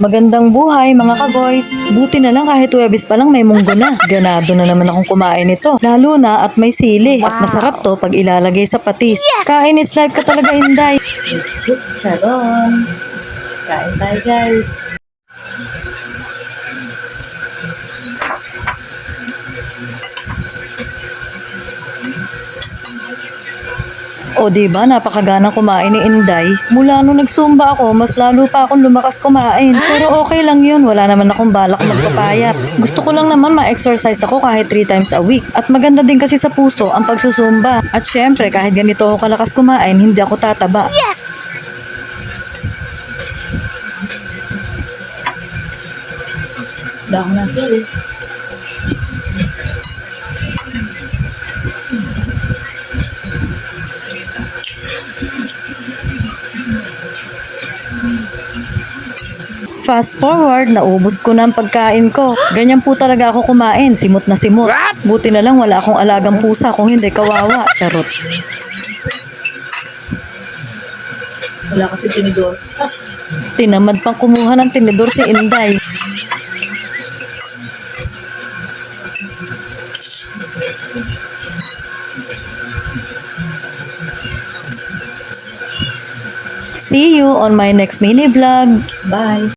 Magandang buhay mga ka-boys. Buti na lang kahit Webis pa lang may munggo na. Ganado na naman akong kumain nito. Lalo na at may sili. At masarap to pag ilalagay sa patis. Kain is life ka talaga, Inday. Charon. Kain tayo guys. O ba napakagana kumain ni Inday. Mula nung nagsumba ako, mas lalo pa akong lumakas kumain. Pero okay lang yun, wala naman akong balak magpapayat. Gusto ko lang naman ma-exercise ako kahit 3 times a week. At maganda din kasi sa puso ang pagsusumba. At syempre, kahit ganito ako kalakas kumain, hindi ako tataba. Yes! Dahon na sili. Fast forward, naubos ko na ang pagkain ko. Ganyan po talaga ako kumain, simot na simot. Buti na lang wala akong alagang pusa, kung hindi kawawa. Charot. Wala kasi tinidor. Tinamad pang kumuha ng tinidor si Inday. See you on my next mini vlog. Bye.